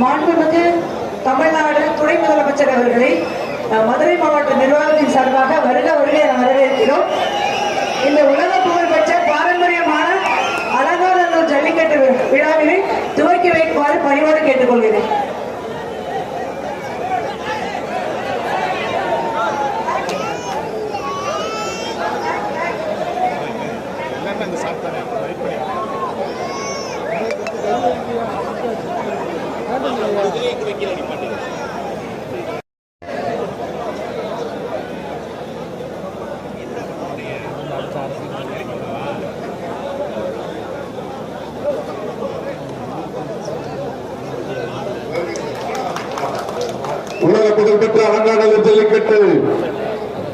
மாண்புமிகு தமிழ்நாடு துணை முதலமைச்சர் அவர்களை மதுரை மாவட்ட நிர்வாகத்தின் சார்பாக வருக வருகை வரவேற்கிறோம். இந்த உலக புகழ்பெற்ற பாரம்பரியமான அலங்காநல்லூர் ஜல்லிக்கட்டு விழாவினை துவக்கி வைக்குமாறு பணிவோடு கேட்டுக்கொள்கிறேன். உலக புகழ்பெற்ற அலங்காநல்லூர் ஜல்லிக்கட்டு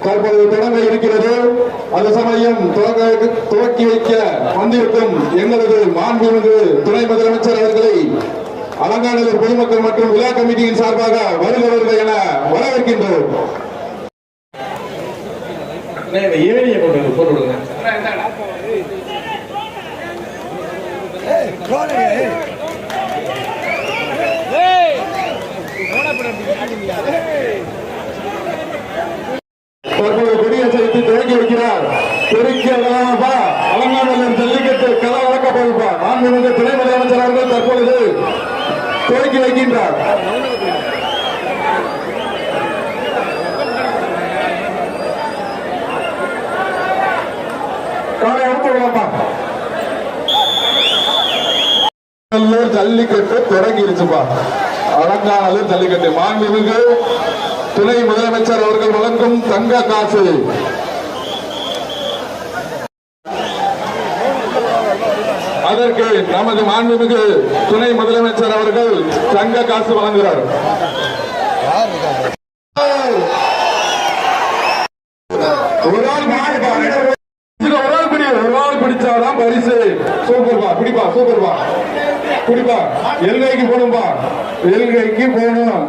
தற்போது தொடங்க இருக்கிறது. அந்த சமயம் துவங்க துவக்கி வைக்க வந்திருக்கும் எங்களது மாண்புமிகு துணை முதலமைச்சர் அவர்களை அலங்காநல்லூர் பொதுமக்கள் மற்றும் விழா கமிட்டியின் சார்பாக வருகிறவர்கள் என வரவேற்கின்றோம். ஏரியை கொண்டு போட்டு விடுங்க. தற்போது கொடியசைத்து துவங்கி வைக்கிறார் பெருக்கி அழகானப்பா அலங்காநல்லூர் ஜல்லிக்கட்டு கலை வழக்க போகுப்பா மாண்புமிகு துணை முதலமைச்சர் அவர்கள் தற்பொழுது துவக்கி வைக்கின்றார். காலை அனுப்ப ஜல்லிக்கட்டு தொடங்கிருச்சுப்பா. அலங்காநல்லூர் ஜல்லிக்கட்டு. மாண்புமிகு துணை முதலமைச்சர் அவர்கள் வழங்கும் தங்க காசு. அதற்கு நமது மாண்புமிகு துணை முதலமைச்சர் அவர்கள் தங்க காசு வழங்குகிறார். ஒரு ஆள் பிடிப்பா. பிடி ஒரு ஆள் பிடிச்சாதான் பரிசு. சூப்பர்பா பிடிப்பா சூப்பர்பா பிடிப்பா எல்கைக்கு போகணும்பா எல்கைக்கு போகணும்.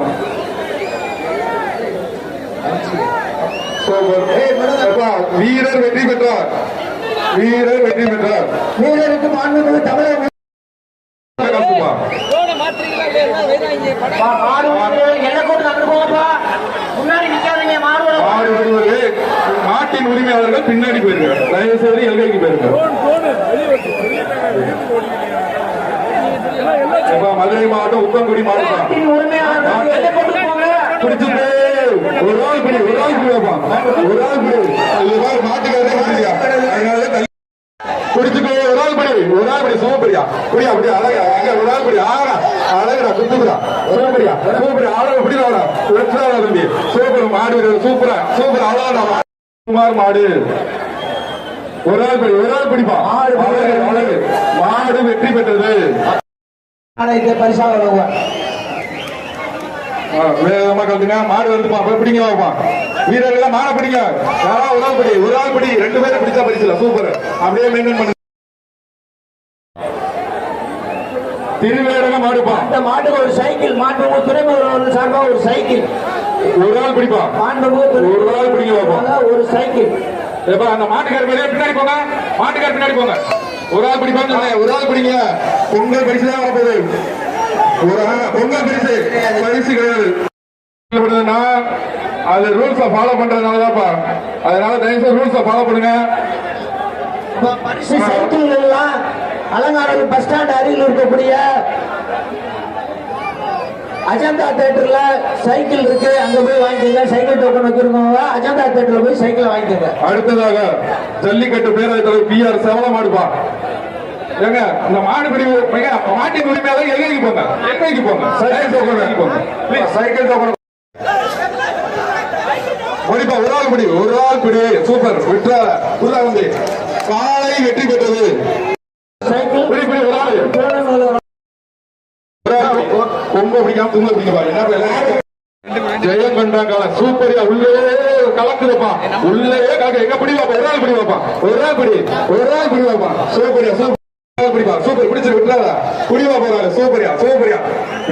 வீரர் வெற்றி பெற்றார். வீரர் வெற்றி பெற்றார். வீரருக்கு மாண்புமிகு தமிழக நாட்டின் உரிமையாளர்கள் பின்னாடி போயிருங்க. தயவு செய்து எல்கைக்கு போயிருங்க மதுரை மாவட்டம் உப்பங்குடி மாவட்டம். பிடிச்சிட்டு ஒரு ஆள் பிடி ஒரு ஆள் பிடி வைப்பான் ஒரு ஆள் பிடி இது மாதிரி மாட்டுக்காரே பிடிச்சியா அதனால தள்ளி- ஒரு ஆள் பிடி ஒரு ஆள் பிடி சோப்பரியா புரியா அப்படியா அழகா எங்க ஒரு ஆள் பிடி ஆகா அழகுடா குத்துக்குடா சூப்பரியா சூப்பரியா அழகு பிடிவாடா வெற்றாடா தம்பி சூப்பர் மாடு வீரர், சூப்பரா சூப்பர் அவ்வளவுதான் குமார் மாடு ஒரு ஆள் பிடி ஒரு ஆள் பிடிப்பா அழகு அழகு மாடு வெற்றி பெற்றது ஆனா பரிசா வழங்குவார் வேகமா கலந்துங்க மாடு வருதுப்பா போய் பிடிங்க வாப்பா வீரர்கள் மாட பிடிங்க. யாரா ஒரு ஆள் பிடி ஒரு ஆள் பிடி ரெண்டு பேரும் பிடிச்சா பரிசுல. சூப்பர். அப்படியே மெயின்டைன் பண்ணுங்க திருவேரக மாடுப்பா. இந்த மாட்டுக்கு ஒரு சைக்கிள் துணை முதல்வர் சார்பாக ஒரு சைக்கிள். ஒரு ஆள் பிடிப்பா. துணை ஒரு ஆள் பிடிங்க முதல்வர் ஒரு சைக்கிள். ஏப்பா அந்த மாட்டுக்கார பின்னாடி போங்க. மாட்டுக்கார பின்னாடி போங்க. ஒரு ஆள் பிடிப்பாங்க சொன்னேன். ஒரு ஆள் பிடிங்க. பொங்கல் பரிசு தான் வரப்போகுது. ஒரு பொங்கல் பரிசு. பரிசு கிடையாது. அது ரூல்ஸ ஃபாலோ பண்றதுனாலதான்ப்பா. அதனால தயவுசெய்து ரூல்ஸ ஃபாலோ பண்ணுங்க. பரிசு சைக்கிள் எல்லாம் அலங்காநல்லூர் பஸ் ஸ்டாண்ட் அருகில் இருக்கக்கூடிய அஜந்தா தேட்டர்ல சைக்கிள் இருக்கு. அங்க போய் வாங்கிக்கோங்க. சைக்கிள் டோக்கன் வச்சிருக்கவங்க அஜந்தா தேட்டர்ல போய் சைக்கிள் வாங்கிக்கோங்க. அடுத்ததாக ஜல்லிக்கட்டு பேரவைத் தலைவர் பி ஆர் செவல மாடுப்பா ஏங்க இந்த மாடு பிரிவு மாட்டின் உரிமையாளர் எல்கைக்கு போங்க. எல்கைக்கு போங்க. சைக்கிள் டோக்கன் போங்க. சைக்கிள் டோக்கன் முடிப்பா ஒரு ஆள் பிடி ஒரு ஆள் பிடி. சூப்பர். விட்டா உள்ள வந்து. காலை வெற்றி பெற்றது. கொம்பை பிடிக்காம துங்க பிடிக்க பாரு. என்ன ஜெயம் கண்டாங்க. சூப்பரியா உள்ளே கலக்குதுப்பா. உள்ளே கலக்கு. எங்க பிடி பாப்பா? ஒரு ஆள் பிடி பாப்பா. ஒரு ஆள் பிடி ஒரு ஆள் பிடி பாப்பா. சூப்பரியா சூப்பர். ஆள் பிடிப்பா சூப்பர். பிடிச்சு விட்டுறாதா. பிடி பாப்பா சூப்பரியா சூப்பரியா.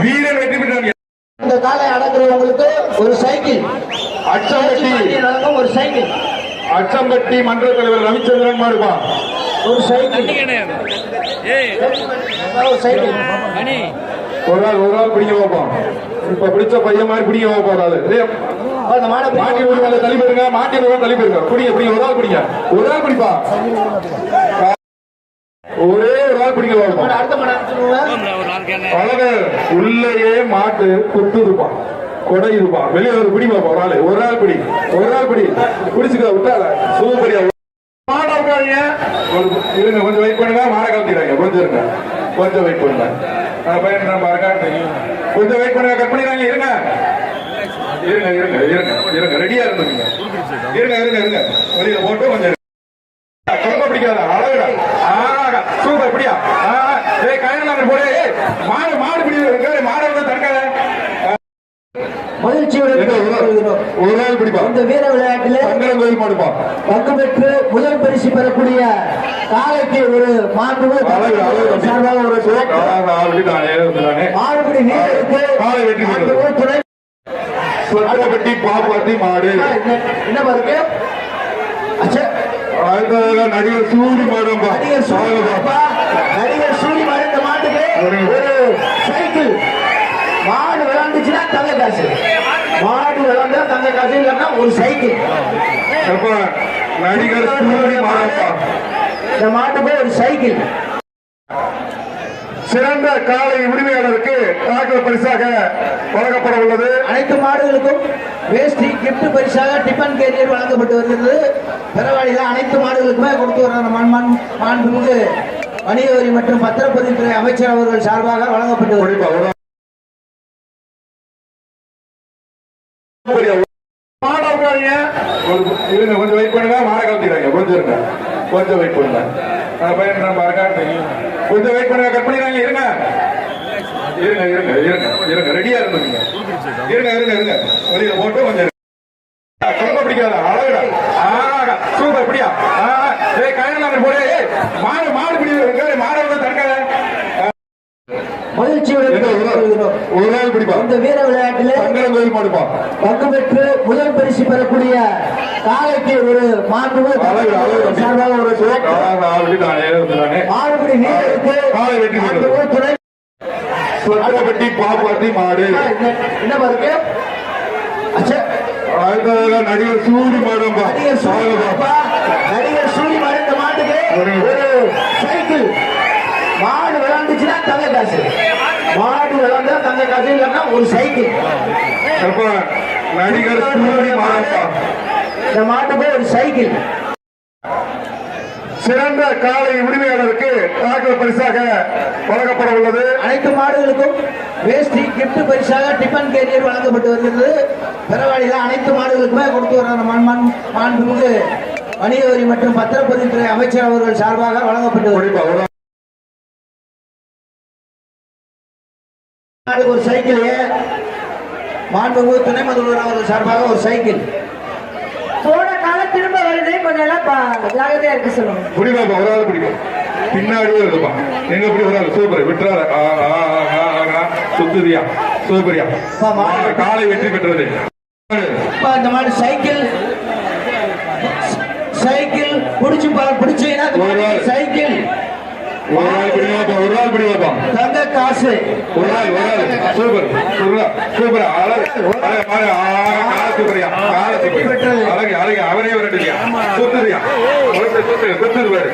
வீரர் வெற்றி பெற்றாங்க இந்த காலை அடக்குறவங்களுக்கு ஒரு சைக்கிள். அச்சம்பட்டி. ஒரு சைக்கிள். அச்சம்பட்டி மன்ற தலைவர் ரவிச்சந்திரன் மாடுப்பா ஒரு சைக்கிள். ஏய். ஒரு சைக்கிள். ஒரு ஆள் ஒரு ஆள் பிடிக்க வைப்போம் இப்ப பிடிச்ச பையன் மாதிரி பிடிக்க வைப்போம் மாடை மாட்டி விடுங்க அதை தள்ளி போயிருங்க மாட்டி விடுங்க தள்ளி போயிருங்க. பிடிங்க பிடிங்க ஒரு ஆள் பிடிங்க ஒரு ஆள் பிடிப்பா ஒரே ஒரு ஆள் பிடிக்க வைப்போம் அடுத்த மாடை அனுப்பிச்சுடுங்க. அழகு உள்ளேயே மாட்டு குத்து இருப்பான் கொடை இருப்பான் வெளியே ஒரு பிடி பார்ப்போம் ஒரு ஆளு. ஒரு ஆள் பிடி. ஒரு ஆள் பிடி. பிடிச்சுக்க விட்டால சூப்பரியா. மாட உட்காருங்க இருங்க கொஞ்சம் வெயிட் பண்ணுங்க. மாட கலத்திடுறாங்க கொஞ்சம் இருங்க. கொஞ்சம் வெயிட் பண்ணுங்க. பையன் பாருங்க கொஞ்சம் வெயிட் பண்ணுங்க. கட் பண்ணிடுறாங்க இருங்க. இருங்க இருங்க இருங்க. இருங்க ரெடியா இருந்துங்க இருங்க இருங்க இருங்க வெளியில போட்டு கொஞ்சம். ரொம்ப பிடிக்காத அழகுடா. இப்படியா? ஆ ஏய் கயனாங்க போடு மாடு மாடு பிடி இருக்க மாடு வந்து தடுக்காத. ஒரு ஆள் பிடிப்பா இந்த வீர விளையாட்டில் பங்கு பெற்று முதல் பரிசு பெறக்கூடிய காலைக்கு ஒரு மாண்புமிகு அழகு அழகு சார்பாக ஒரு சிறப்பு. விட்டுட்டானே வந்துட்டானே மாடுபிடி வீரருக்கு காலை வெற்றி பெற்றது. மாண்புமிகு துணை. சொத்தப்பட்டி பாப்பாத்தி மாடு. என்ன- பாருங்க நடிகர் சூடி மாடும்பா நடிகர் சூரியப்பா நடிகர் சூரிய மாடு இந்த மாட்டுக்கு ஒரு சைக்கிள். மாடு விளாண்டுச்சுன்னா தங்க காசு. மாடு விளாண்டா தங்க காசு இல்லைன்னா ஒரு சைக்கிள். நடிகர் சூடி மாடுப்பா இந்த மாட்டுக்கு ஒரு சைக்கிள். சிறந்த காலை உரிமையாளருக்கு தாக்கல் பரிசாக வழங்கப்பட உள்ளது. அனைத்து மாடுகளுக்கும் வேஷ்டி கிஃப்ட் பரிசாக டிஃபன் கேரியர் வழங்கப்பட்டு வருகிறது. பெறவாடியில் அனைத்து மாடுகளுக்குமே கொடுத்து வர மாண்பு மாண்புமிகு வணிக வரி மற்றும் பத்திரப்பதிவுத்துறை அமைச்சர் அவர்கள் சார்பாக வழங்கப்பட்டு வருகிறது. கொஞ்சம் வெயிட் பண்ணுங்க. மாட கலத்திடுறாங்க கொஞ்சம் இருங்க. கொஞ்சம் வெயிட் பண்ணுங்க. பையன் பாருங்க. கொஞ்சம் வெயிட் பண்ணுங்க கட் பண்ணிடுறாங்க இருங்க. இருங்க இருங்க இருங்க இருங்க. ரெடியா இருந்துங்க இருங்க இருங்க இருங்க. வெளியில போட்டு கொஞ்சம் ரொம்ப பிடிக்காத அழகுடா. ஆஹா சூப்பர் இப்படியா? ஆ ஏய் கயனாங்க போடு ஏய் மாடு மாடு பிடி மாடு வந்து தடுக்காத மகிழ்ச்சியுடன் எங்க ஒரு ஆள் வருகிறோம். ஒரு ஆள் பிடிப்பா இந்த வீர விளையாட்டில் பங்கு பெற்று முதல் பரிசு பெறக்கூடிய காலைக்கு ஒரு வந்துட்டானே மாடுபிடி வீரருக்கு துணை. சொத்தப்பட்டி பாப்பாத்தி மாடு. என்ன- பாருங்க நடிகர் சூடி மாடும்பா நடிகர் சூரிய மாடு இந்த மாட்டுக்கு ஒரு சைக்கிள் மாடு விளாண்டுச்சுன்னா தங்க காசு மாடு இல்லைன்னா ஒரு சைக்கிள் நடிகர் இந்த மாட்டுக்கு ஒரு சைக்கிள் சிறந்த காலை உரிமையாளருக்கு தாக்கல் பரிசாக வழங்கப்பட உள்ளது. அனைத்து மாடுகளுக்கும் வேஷ்டி கிஃப்ட் பரிசாக டிஃபன் கேரியர் வழங்கப்பட்டு வருகிறது. பெறவாடியில் அனைத்து மாடுகளுக்குமே கொடுத்து வர மாண்பு மாண்புமிகு வணிக வரி மற்றும் பத்திரப்பதிவுத்துறை அமைச்சர் அவர்கள் சார்பாக வழங்கப்பட்டு வருகிறது. ஒரு சைக்கிள் மாண்புமிகு துணை முதல்வர் அவர்கள் சார்பாக ஒரு சைக்கிள். போன காலம் திரும்ப வருது கொஞ்சம் எல்லாம் ஜாகிரதையா இருக்க சொல்லுங்க. ஒரு ஆள் பிடிக்கும் பின்னாடியே இருக்குப்பா எங்க இப்படி ஒரு ஆள் சூப்பர் விட்டுறாரு. சுத்துதியா? சூப்பரியா. காலை வெற்றி பெற்றது. இந்த மாதிரி சைக்கிள் சைக்கிள் பிடிச்சு பாரு பிடிச்சீங்கன்னா. சைக்கிள். ஒரு ஆள் பிடிவாப்பா ஒரு ஆள் பிடிவாப்பா தங்க காசு. ஒரு ஆள் ஒரு ஆள். Super super super. அழகு பாரு ஆ, கால சூப்பரியா. கால சூப்பர். அழகு அழகு அவரே விரட்டுதியா சுத்துதியா சுத்து சுத்து சுத்துது பாரு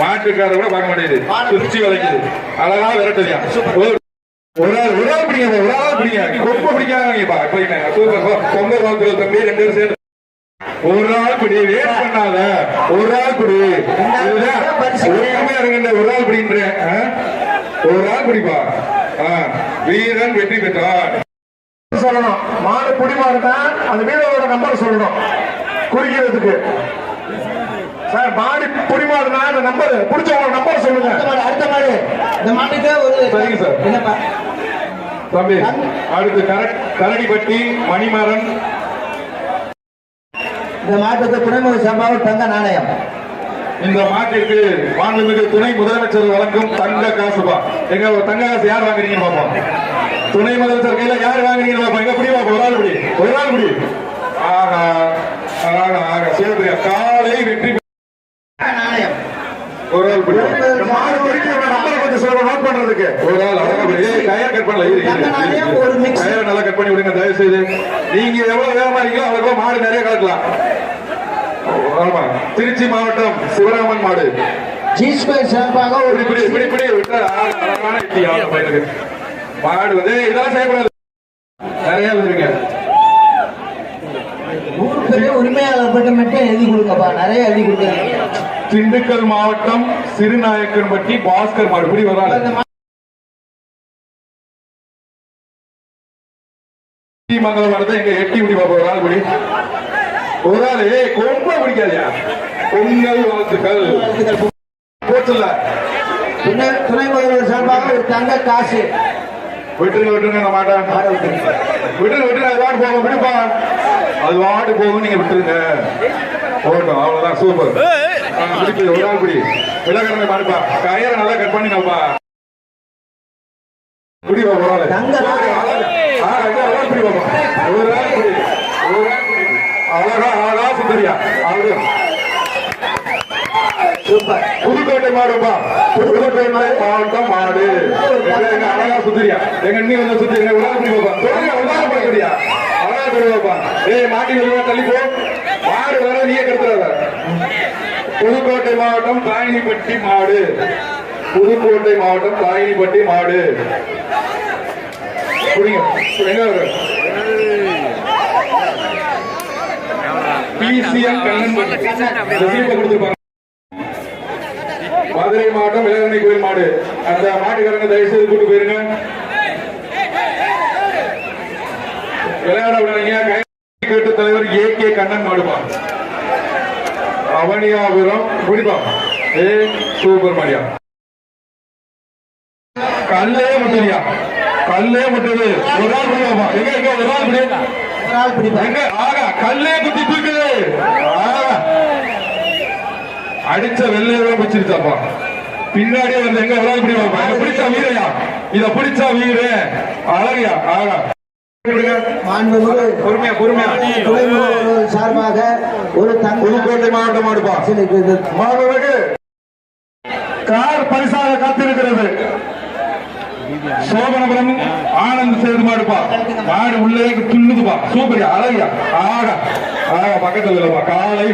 மாட்டுக்கார கூட பார்க்க மாட்டேங்குது. சுத்தி வளைக்குது. அழகா விரட்டுதியா ஒரு ஆள் ஒரு ஆள் பிடிங்க ஒரு ஆள் பிடிங்க கொப்ப போயிங்க சூப்பர் சொந்த காலத்துல தம்பி ரெண்டு பேரும் சேர்ந்து ஒரு ஆள் பிடி வேட் பண்ணாத. ஒரு ஆள் பிடி இதுதான் ஒற்றுமையா இருங்க ஒரு ஆள் பிடின்றேன் ஆ? ஒரு ஆள் பிடிப்பா ஆ, வீரன் வெற்றி பெற்றார் சொல்லணும். மாடு குடிமாறுனா அந்த வீரரோட நம்பர் சொல்லணும். குறிக்கிறதுக்கு சார் மாடு குடிமாறுனா அந்த நம்பர் பிடிச்சவங்க நம்பர் சொல்லுங்க. அடுத்த மாடு இந்த மாட்டுக்கு ஒரு சரிங்க சார். என்னப்பா? தம்பி. அடுத்து கர- கரடிப்பட்டி மணிமரன் இந்த மாட்டுக்கு துணைமுக சம்பாவு தங்க நாணயம். இந்த மாட்டிற்கு மாண்புமிகு துணை முதலமைச்சர் வழங்கும் தங்க காசுபா எங்க தங்க காசு யார் வாங்குறீங்கன்னு பாப்போம். துணை முதலமைச்சர் கையில யார் வாங்குறீங்கன்னு பாப்போம். எங்க பிடி பாப்போம்? ஒரு ஆள் பிடி ஒரு ஆள் பிடி ஆகா ஆகா ஆகா சிவபிரியா காலை வெற்றி நாணயம். ஒரு ஆள் பிடி நோட் பண்றதுக்கு. ஒரு ஆள் கயிறு கட் பண்ணல. கயிறை நல்லா கட் பண்ணி விடுங்க தயவு செய்து நீங்க எவ்வளவு வேகமா இருக்கீங்களோ அவ்வளவு மாடு நிறைய கலக்கலாம். ஆமா திருச்சி மாவட்டம் சிவராமன் மாடு. ஜி ஸ்கொயர் சார்பாக ஒரு இப்படி இப்படி இப்படி மாடு வந்து இதெல்லாம் செய்யக்கூடாது. நிறைய வந்துருங்க ஊர் பெரிய உரிமையாளர் மட்டும் மட்டும் எழுதி கொடுங்கப்பா. நிறைய எழுதி கொடுக்குறீங்க திண்டுக்கல் மாவட்டம் சிறுநாயக்கன்பட்டி பாஸ்கர் மாடு. இப்படி வராது மங்கலம் வரது எங்க எட்டி இப்படி பாப்பா ஒரு ஆள் இப்படி. ஒரு ஆள். கொம்ப பிடிக்காதியா? பொங்கல் வாழ்த்துக்கள். போச்சுல்ல? துணை முதல்வர் சார்பாக ஒரு தங்க காசு. விட்டுருங்க விட்டுருங்க அந்த மாட்டை விட்டுருங்க. விட்டுருங்க அது வாட்டு போகும். விடுப்பா. அது வாட்டு போகும் நீங்க விட்டுருங்க. போகட்டும் அவ்வளவுதான் சூப்பர். பிடிக்குது ஒரு ஆள் பிடி விலகரமை மாடுப்பா கயிறை நல்லா கட் பண்ணிங்கப்பா பிடிப்பா ஒரு ஆ, ஐயா, ஒரு ஆள் பிடி ஒரு அழகா அழகா சுந்தரியா. சூப்பர். புதுக்கோட்டை மாடுப்பா. புதுக்கோட்டை மாவட்டம் மாடு. எங்க அழகா சுத்திரியா எங்க நீ வந்து சுத்தி எங்க உலக பிடி பாப்பா. சொல்லுங்க உலக படுக்கிறியா அழகா பாப்பா. ஏய் மாட்டி வெளியே தள்ளி போ. மாடு வர நீயே கெடுத்துறாத. புதுக்கோட்டை மாவட்டம் காயினிப்பட்டி மாடு. புதுக்கோட்டை மாவட்டம் காயினிப்பட்டி மாடு. கண்ணன் மதுரை மாவட்டம் வேதனை கோயில் மாடு. அந்த மாட்டுக்காரங்க தயவு செய்து கூட்டு போயிருங்க. விளையாட விடாதீங்க. கைட்டு கேட்டு தலைவர் ஏ கே கண்ணன் மாடுமா அவனியாபுரம் குடிப்பா ஏ சூப்பர் மாடியா கல்லே முட்டுறியா கல்லே முட்டுது ஒரு ஆள் பிடிப்பா எங்க எங்க ஒரு ஆள் பிடி ஒரு ஆள் எங்க? ஆகா கல்லே குத்தி தூக்குது. அடிச்ச வெள்ளையவே பிடிச்சிருச்சாப்பா பின்னாடியே வந்து எங்க விளையாட பிடிப்பா இத பிடிச்சா வீரையா? இத பிடிச்சா வீர. அழகியா? ஆகா. பொறுமையா பொறுமையா துணை முதல்வர் சார்பாக ஒரு தங்க புதுக்கோட்டை மாவட்டம் மாடுப்பா மாணவர்களுக்கு கார் பரிசாக காத்திருக்கிறது. சோபனபுரம் ஆனந்த் சேர்ந்து மாடுப்பா. மாடு உள்ளே துண்ணுதுப்பா சூப்பரியா அழகியா. ஆடா. ஆகா பக்கத்தில் இல்லப்பா. காலை.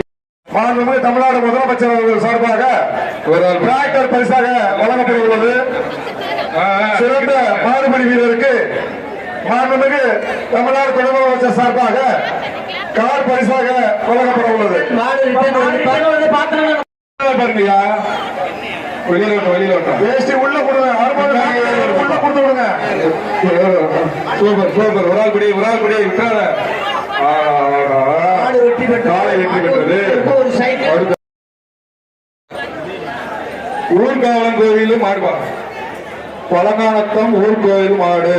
மாண்புமிகு தமிழ்நாடு முதலமைச்சர் அவர்கள் சார்பாக ஒரு டிராக்டர் பரிசாக வழங்கப்பட சிறந்த மாறுபடி வீரருக்கு மாண்புமிகு தமிழ்நாடு துணை முதலமைச்சர் சார்பாக கார் பரிசாக வழங்கப்பட உள்ளது. பாருங்கய்யா. வெளியில விட்டு வெளியில விட்டோம் வேஷ்டி உள்ள கொடுங்க. உள்ள கொடுத்து விடுங்க. Super super. ஒரு ஆள் பிடி ஒரு ஆள் பெற்றது. காலை வெற்றி பெற்றது. ஊர்காவலன் கோவிலும் மாடுபா பழங்கானத்தம் ஊர்கோவில் மாடு.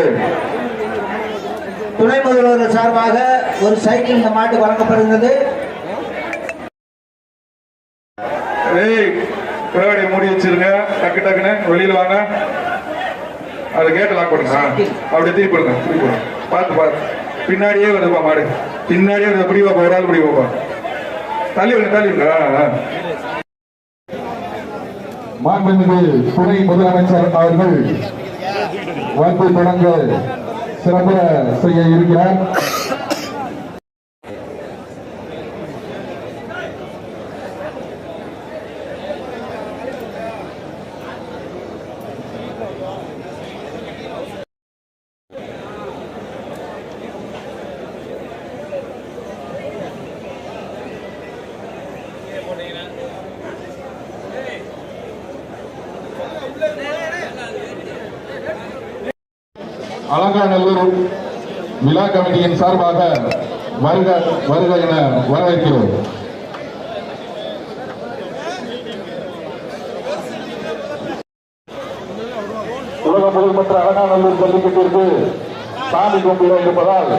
துணை முதல்வர் சார்பாக ஒரு சைக்கிள் இந்த மாட்டு வழங்கப்படுகிறது. ஏய் பின்னாடி மூடி வச்சிருங்க. டக்கு டக்குன்னு வெளியில வாங்க. அது கேட்ட லாக் பண்ணுங்க. ஆ, அப்படியே திருப்பி போடுங்க திருப்பி போடுங்க. பார்த்து பார்த்து. பின்னாடியே வருதுப்பா மாடு. பின்னாடியே வருது. எப்படி பாப்பா ஒரு ஆள் இப்படி பாப்பா தள்ளி விடுங்க தள்ளி விடுங்க. மாண்புமிகு துணை முதலமைச்சர் அவர்கள் வந்து தொடங்க சிறப்புற செய்ய இருக்கிறார் அலங்காநல்லூர் விழா கமிட்டியின் சார்பாக வருக வருக என வரவேற்கிறோம். உலக புகழ்பெற்ற அலங்காநல்லூர் ஜல்லிக்கட்டிற்கு சாமி கும்பிட இருப்பதால்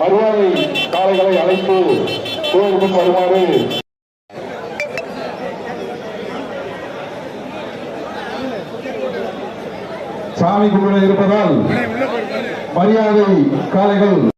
மரியாதை காளைகளை அழைத்து கோயில் வருமாறு சாமி கும்பிட இருப்பதால் மரியாதை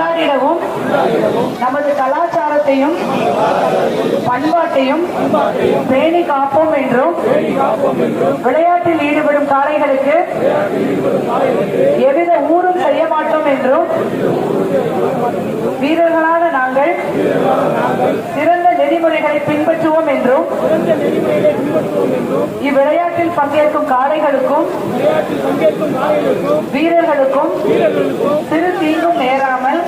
உள்ளாரிடவும் நமது கலாச்சாரத்தையும் பண்பாட்டையும் பேணி காப்போம் என்றும் விளையாட்டில் ஈடுபடும் காளைகளுக்கு எவ்வித ஊரும் செய்ய மாட்டோம் என்றும் வீரர்களான நாங்கள் நெறிமுறைகளை பின்பற்றுவோம் என்றும் இவ்விளையாட்டில் பங்கேற்கும் காளைகளுக்கும் வீரர்களுக்கும் சிறு தீங்கும் நேராமல்